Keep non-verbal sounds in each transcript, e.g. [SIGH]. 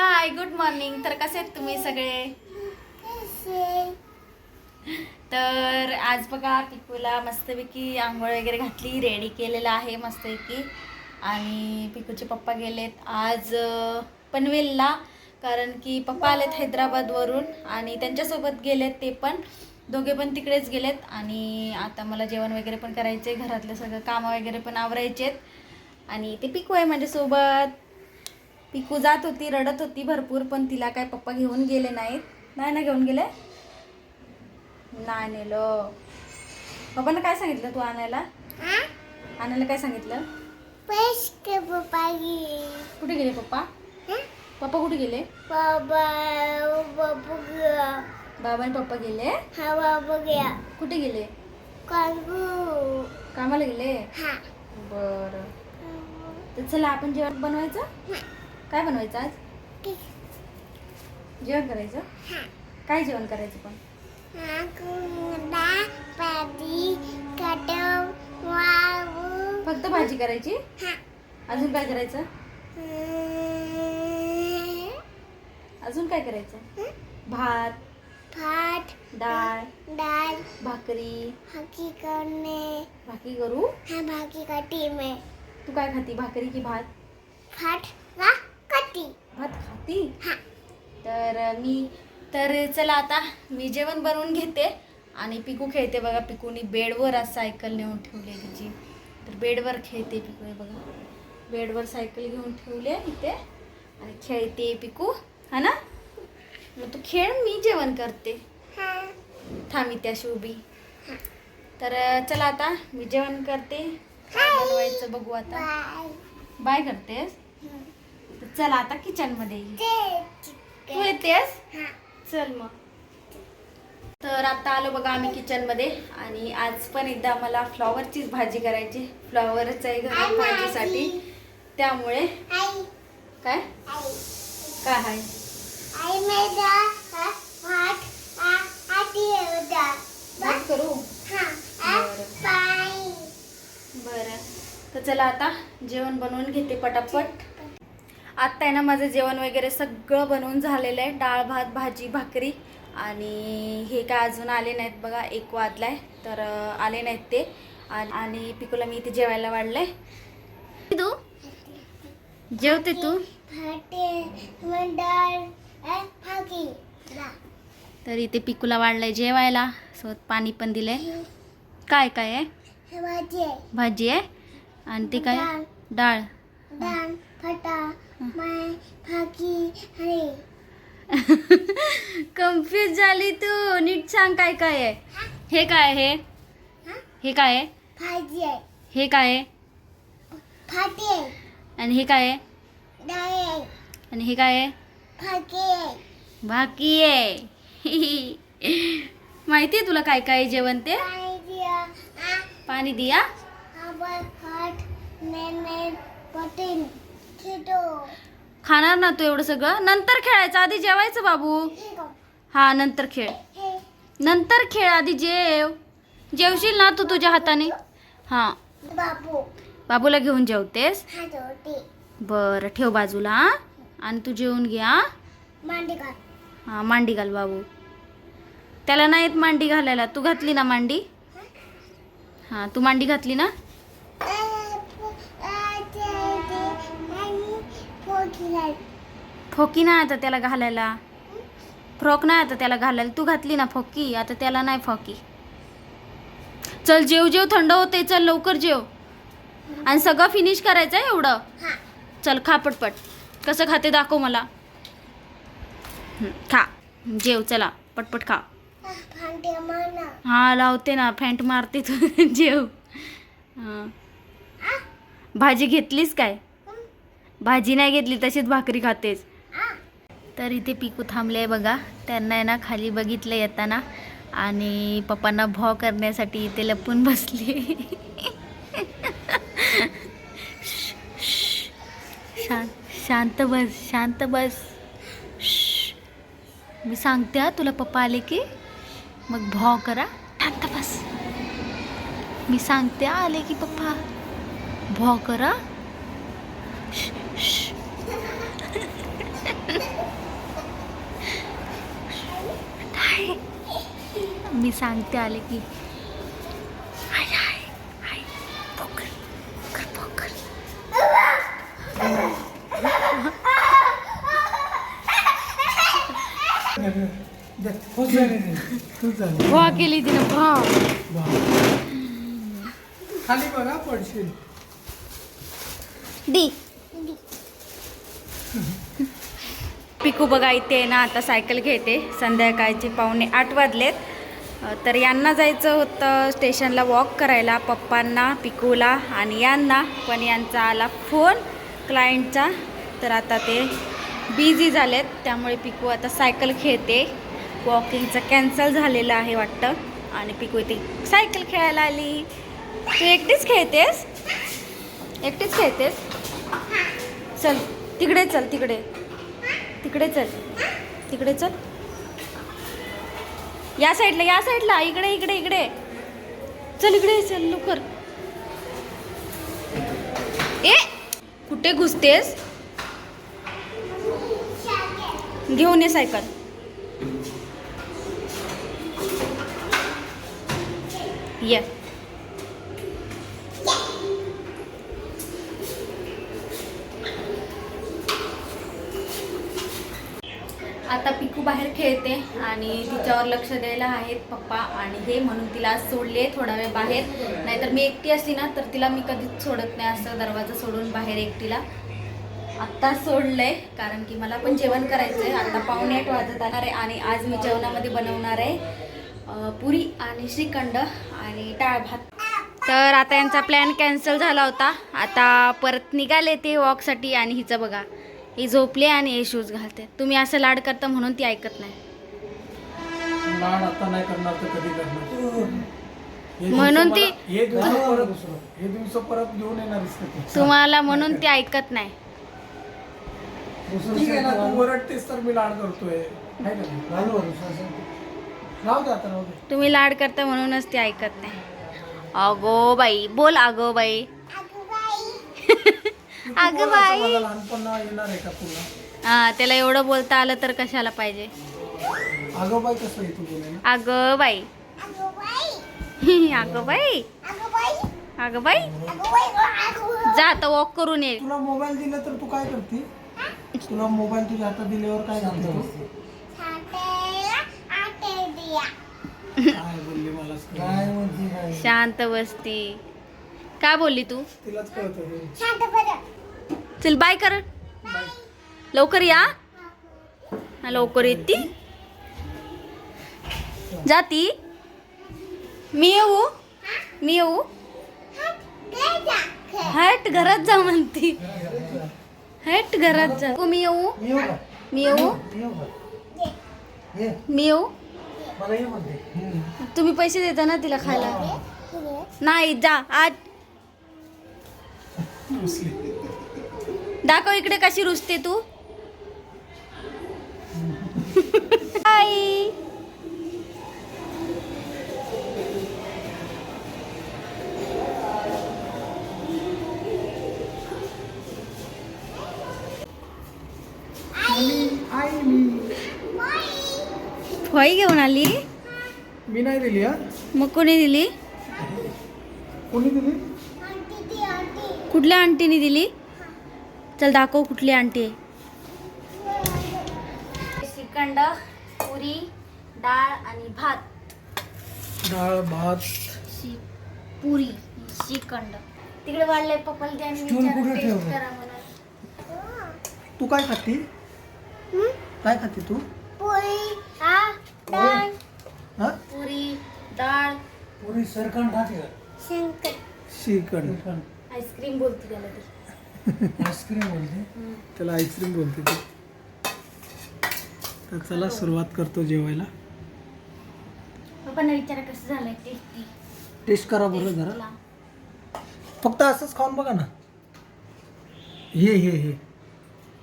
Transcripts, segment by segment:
Hi good morning तर कसे आहेत तुम्ही सगळे? तर आज बघा पिकूला मस्तपैकी आंघोळ वगैरे घातली रेडी केलेलं आहे मस्तपैकी. आणि पिकूचे पप्पा गेलेत आज पनवेलला कारण की पप्पा आलेत हैदराबादवरून आणि त्यांच्यासोबत गेलेत ते पण. दोघे पण तिकडेच गेलेत आणि आता मला जेवण वगैरे पण करायचे घरातलं सगळं कामं वगैरे पण आवरायचेत. आणि ते पिकू आहे माझ्यासोबत. पिकू जात होती रडत होती भरपूर पण तिला काय पप्पा घेऊन गेले नाहीत. नाही ना घेऊन गेले? नाही नेलं. पप्पानं काय सांगितलं तू आणायला? आणायला काय सांगितलं? कुठे गेले पप्पा? पप्पा कुठे गेले? बाबा आणि पप्पा गेले? कुठे गेले? कामाला गेले? बरं. तर चला आपण जेवण बनवायचं? काय बनवायचं आज? जेवण करायचं? काय जेवण करायचं पण? फक्त भाजी करायची? अजून काय करायचं? अजून काय करायचं? भात भात डाळ डाळ भाकरी. भाकी करणे. भाकरी करू? हा भाकी काटी में. तू काय खाती? भाकरी की भात? भात काटी भात खाती? हा. तर मी तर चला आता मी जेवण बनवून घेते आणि पिकू खेळते बघा. पिकूनी बेडवर आज सायकल नेऊन ठेवली तिची. तर बेडवर खेळते पिकू हे बघा. बेडवर सायकल घेऊन ठेवली इथे. आणि खेळते पिकू. हा ना? मग तू खेळ मी जेवण करते. हा. थांबी त्या उभी. तर चला आता मी जेवण करते. बनवायचं बघू आता. बाय करतेस? चला आता किचनमध्ये ये. ते येतेस? हा. चल मग. तर आता आलो बघा आम्ही किचनमध्ये आणि आज पण एकदा मला फ्लॉवरचीच भाजी करायची. फ्लॉवरच आहे घरात भाजीसाठी. त्यामुळे काय? काय आहे? करू? हा बरं. तर चला आता जेवण बनवून घेते पटापट. आत्ता आहे ना माझं जेवण वगैरे सगळं बनवून झालेलं आहे. डाळ भात भाजी भाकरी. आणि हे काय अजून आले नाहीत बघा एक वाजलाय. तर अं, आले नाहीत ते. आणि- पिकूला मी इथे जेवायला वाढलंय. तू? जेवते तू? तर इथे पिकूला वाढलंय जेवायला. सोबत पाणी पण दिलंय. काय काय आहे? हे भाजी भाजी आहे? आणि ते काय डाळ. डाळ. फटा कन्फ्युज [LAUGHS] झाली तू. नीट सांग काय काय आहे. हे? काय आहे? हा? हे काय आहे? भाजी आहे. हे काय आहे? भाती आहे. आणि हे काय आहे? डाळ आहे. आणि हे काय आहे? भाकी आहे. बाकी आहे. [LAUGHS] माहिती आहे तुला काय काय जेवण ते? भाजी आ पाणी दिया? खाणार ना तू एवढं सगळं? नंतर खेळायचं आधी जेवायचं बाबू. हा नंतर खेळ. नंतर खेळ आधी जेव. जेवशील ना तू तुझ्या हाताने? हां. बाबू बाबूला घेऊन जेवतेस? बरं ठेव बाजूला आणि तू जेवून घे हा. मांडी घाल हां मांडी घाल बाबू. त्याला नाही येत मांडी घालायला. तू घातली ना मांडी? हां तू मांडी घातली ना? फोकी नाही आता त्याला घालायला. फ्रॉक नाही आता त्याला घालायला. तू घातली ना फोकी आता त्याला नाही फोकी. चल जेव जेव थंड होते चल लवकर जेव. आणि सगळं फिनिश करायचं आहे एवढं? हा. चल खा पटपट. कसं खाते दाखव मला. खा. जेव चला पटपट खा. हा लावते ना फॅन्ट मारते तू. [LAUGHS] जेव. भाजी घेतलीस काय? भाजी नाही घेतली तशीच भाकरी खातेस. तर इथे पिकू थांबले आहे बघा. त्यांना आहे ना खाली बघितलं येताना. आणि पप्पांना भॉ करण्यासाठी इथे लपून बसली. शांत शांत बस शांत बस. मी सांगते हा तुला पप्पा आले की. मग भॉ करा. शांत बस. मी सांगते आले की पप्पा. भॉ करा. मी सांगते आले की. Hi hi hi. पोकर कर पोकर. वा केली तिने भाव. खाली बघा पडशील. दी [LAUGHS] पिकू बघा इथे आहे ना आता सायकल घेते. संध्याकाळचे पाहुणे आठ वाजलेत. तर यांना जायचं होतं स्टेशनला वॉक करायला पप्पांना पिकूला आणि यांना. पण यांचा आला फोन क्लायंटचा तर आता ते बिझी झालेत त्यामुळे पिकू आता सायकल खेळते. वॉकिंगचं कॅन्सल झालेलं आहे वाटतं. आणि पिकू इथे सायकल खेळायला आली. तू एकटीच खेळतेस? एकटीच खेळतेस? चल तिकडे चल तिकडे. तिकडे चल. तिकडे चल. या साईडला या साईडला. इकडे इकडे इकडे. चल इकडे चल लवकर. ए कुठे घुसतेस? घेऊन ये सायकल. ये. आता बाहेर खेळते आणि तिच्यावर लक्ष द्यायला आहेत पप्पा आणि हे म्हणून तिला आज सोडले थोडा वेळ बाहेर. नाहीतर मी एकटी असली ना तर तिला मी कधीच सोडत नाही असं दरवाजा सोडून बाहेर एकटीला. आत्ता सोडलंय कारण की मला पण जेवण करायचं आहे आता पाहुणे आठ वाजत येणार आहे आणि आज मी जेवणामध्ये बनवणार आहे पुरी आणि श्रीखंड आणि डाळ भात. तर आता यांचा प्लॅन कॅन्सल झाला होता. आता परत निघाले ते वॉकसाठी आणि हिचं बघा. ही झोपली आणि हे शूज घालते. तुम्ही असं लाड करता म्हणून ती ऐकत नाही. लाड आता नाही करणार तर कधी करणार? हे. म्हणून ती- हे दिवस परत हे दिवस परत घेऊन तू? तुम्हाला म्हणून ती ऐकत नाही. ठीक आहे ना तू ओरडतेस तर मी लाड करतोय. तुम्ही लाड करता म्हणूनच ती ऐकत नाही. अगो बाई बोल अगो बाई. [LAUGHS] अगं बाई. येणार आहे का तुला हा त्याला एवढं बोलता आलं तर कशाला पाहिजे? अगं बाई कसं [LAUGHS] अगं बाई अगं बाई अगं बाई. अगं बाई. अगं बाई. अगं बाई अगं जा आता वॉक करून ये. तुला मोबाईल दिला तर तू काय करते? तुला मोबाईल तुझ्या हातात दिल्यावर काय करते तू? छातेला आटे दिया काय बोलली मला? काय म्हणते काय शांत बसती. काय बोलली तू? तिलाच कळतं ते. शांत बरं चल बाय कर. लवकर या. हा, लवकर येते. जाती. मी येऊ? मी येऊ? हट घरात जा म्हणती. हट घरात जा. मी येऊ? मी येऊ? मी येऊ? तुम्ही पैसे देता ना तिला खायला? नाही जा आज दाखव इकडे कशी रुसते तू. आई आई मी फळी घेऊन आली. मी नाही दिली हा? मग कोणी दिली? कोणी दिली? आंटी ती आंटी कुठल्या आंटीने दिली? चल दाखव कुठली आंटी आहे. श्रीखंड पुरी डाळ आणि भात. डाळ भात. शी पुरी श्रीखंड. तिकडे वाढलंय पप्पाला द्या आणि स्टूल विचारा कुठे taste ठेवलं? करा म्हणून. तू काय खाती? काय खाती तू? पोळी आ डाळ. हा? पुरी डाळ. पुरी सरकण खाते शंकर श्रीखंड. आईस्क्रीम बोलते त्याला ती. आईस्क्रीम बोलते. त्याला आईस्क्रीम बोलते ते. तर चला सुरुवात करतो जेवायला. पप्पांना विचारा कसं झालंय टेस्टी टेस्ट करा बरं जरा. फक्त असंच खाऊन बघा ना. हे हे हे.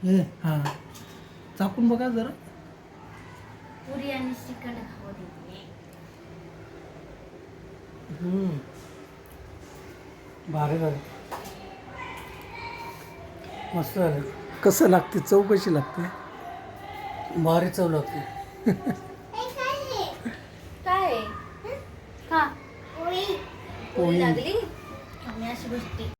हे हां. चाकून बघा जरा. पुरी आणि देते. भारी झालं मस्त झालं. कसं लागते? चव कशी लागते? भारी चव लागते. हे [LAUGHS] काय आहे? काय आहे? खा पोळी. लागली?